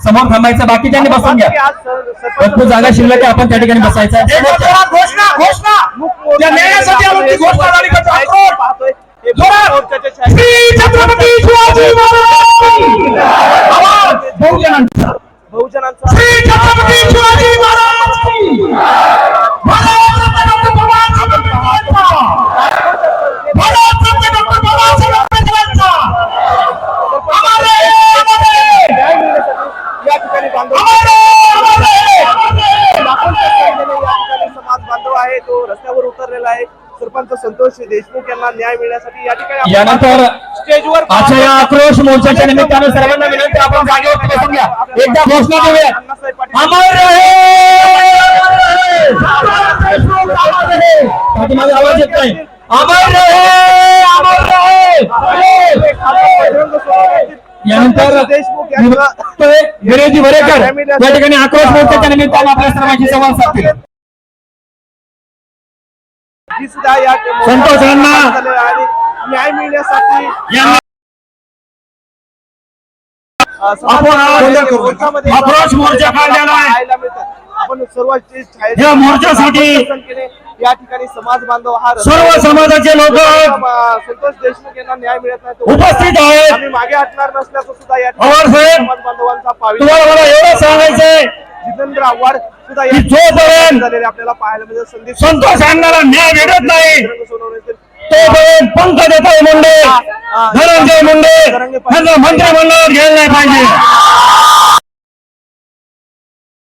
समोर थांबायचं बाकीच्यांनी बसून घ्या. भरपूर जागा शिल्लक आहे आपण त्या ठिकाणी बसायचं. आहे. एक जोरात घोषणा घोषणा मुख त्या न्यायासाठी आपण ती घोषणा झाली का मोर्चा- आक्रोश? पाहतोय. हे जोरात! मोर्चाचे छाया- श्री छत्रपती शिवाजी महाराज आवाज बहुजनांचा बहुजनांचा श्री छत्रपती शिवाजी महाराज की भारतरत्न डॉक्टर बाबासाहेब आंबेडकरांचा भारतरत्न डॉक्टर बाबासाहेब आंबेडकरांचा अमर आहे, अमर आहे! न्याय मिळण्यासाठी या ठिकाणी बांधव अमर आहे, अमर आहे! लाखोंच्या संख्येने या ठिकाणी समाज बांधव आहे तो रस्त्यावर उतरलेला आहे सरपंच संतोष देशमुख यांना न्याय मिळण्यासाठी या ठिकाणी यानंतर स्टेजवर आजच्या या आक्रोश मोर्चाच्या निमित्तानं सर्वांना विनंती आपण जागेवर बसून घ्या. एकदा घोषणा देऊया अमर रहे! अमर आवाज येत नाही. अमर रहे! अमर रहे! यानंतर विरोधी वरेकर. या ठिकाणी आक्रोश मोर्चाच्या निमित्तानं आपल्या सर्वांशी संवाद साधतील ही संतोष न्याय मिळण्यासाठी आपण आक्रोश मोर्चा काढलेला आहे. आपण या मोर्चासाठी या ठिकाणी समाज बांधव हा सर्व समाजाचे लोक संतोष देशमुख यांना न्याय मिळत नाही उपस्थित आहेत. आम्ही मागे हटणार नसल्याचं सुद्धा या पवार साहेब, समाज बांधवांचा पावी तुम्हाला मला एवढं सांगायचंय. जितेंद्र आव्हाड सुद्धा या जोपर्यंत झालेले आपल्याला पाहायला मिळेल. संदीप संतोष अण्णाला न्याय भेटत नाही. तोपर्यंत पंकजाताई मुंडे धनंजय मुंडे यांना मंत्रिमंडळात घ्यायला नाही पाहिजे.